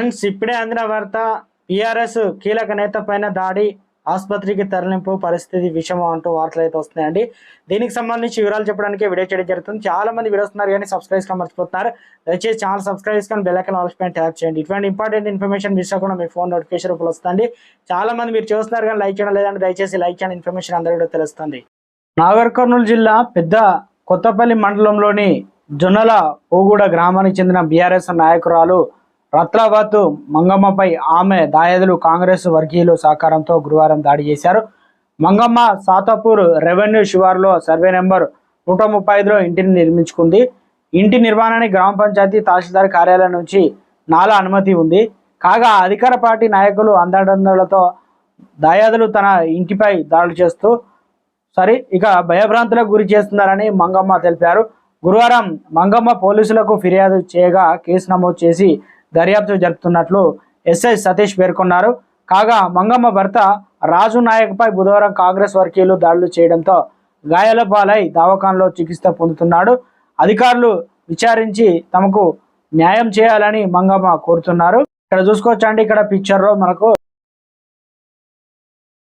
Friends ఇప్పుడే అందిన వార్త టీఆర్ఎస్ కీలక నేత పైన దాడి ఆసుపత్రికి తరలింపు పరిస్థితి విషయం అంటూ వార్తలు అయితే వస్తున్నాయండి. దీనికి సంబంధించి వివరాలు చెప్పడానికి వీడియో చేయడం జరుగుతుంది. చాలా మంది వీడియోస్ ఉన్నారు కానీ సబ్స్క్రైబ్గా మర్చిపోతున్నారు. దయచేసి ఛానల్ సబ్స్క్రైబ్ చేసుకొని బెల్లైకన్ ఐకాన్ ట్యాప్ చేయండి. ఇటువంటి ఇంపార్టెంట్ ఇన్ఫర్మేషన్ మిస్ అవ్వకుండా మీ ఫోన్ నోటిఫికేషన్ రూపంలో వస్తుంది. చాలా మంది మీరు చూస్తున్నారు కానీ లైక్ చేయడం లేదంటే దయచేసి లైక్ చేయండి. ఇన్ఫర్మేషన్ అందరూ కూడా తెలుస్తుంది. నాగర్ కర్నూలు జిల్లా పెద్ద కొత్తపల్లి మండలంలోని జొన్నల ఓగూడ గ్రామానికి చెందిన బీఆర్ఎస్ నాయకురాలు రత్లాబాద్ మంగమ్మపై ఆమె దాయాదులు కాంగ్రెస్ వర్గీయులు సహకారంతో గురువారం దాడి చేశారు. మంగమ్మ సాతాపూర్ రెవెన్యూ శివార్లో సర్వే నెంబర్ నూట ముప్పై ఐదులో ఇంటిని నిర్మించుకుంది. ఇంటి నిర్మాణానికి గ్రామ పంచాయతీ తహసీల్దార్ కార్యాలయం నుంచి నాలా అనుమతి ఉంది. కాగా అధికార పార్టీ నాయకులు అండదండలతో దాయాదులు తన ఇంటిపై దాడులు చేస్తూ సరే ఇక భయభ్రాంతులకు గురి చేస్తున్నారని మంగమ్మ తెలిపారు. గురువారం మంగమ్మ పోలీసులకు ఫిర్యాదు చేయగా కేసు నమోదు చేసి దర్యాప్తు జరుపుతున్నట్లు ఎస్ఐ సతీష్ పేర్కొన్నారు. కాగా మంగమ్మ భర్త రాజు నాయక్పై బుధవారం కాంగ్రెస్ వర్గీయులు దాడులు చేయడంతో గాయాల పాలై దవాఖానలో చికిత్స పొందుతున్నాడు. అధికారులు విచారించి తమకు న్యాయం చేయాలని మంగమ్మ కోరుతున్నారు. ఇక్కడ చూసుకోవచ్చండి ఇక్కడ పిక్చర్లో మనకు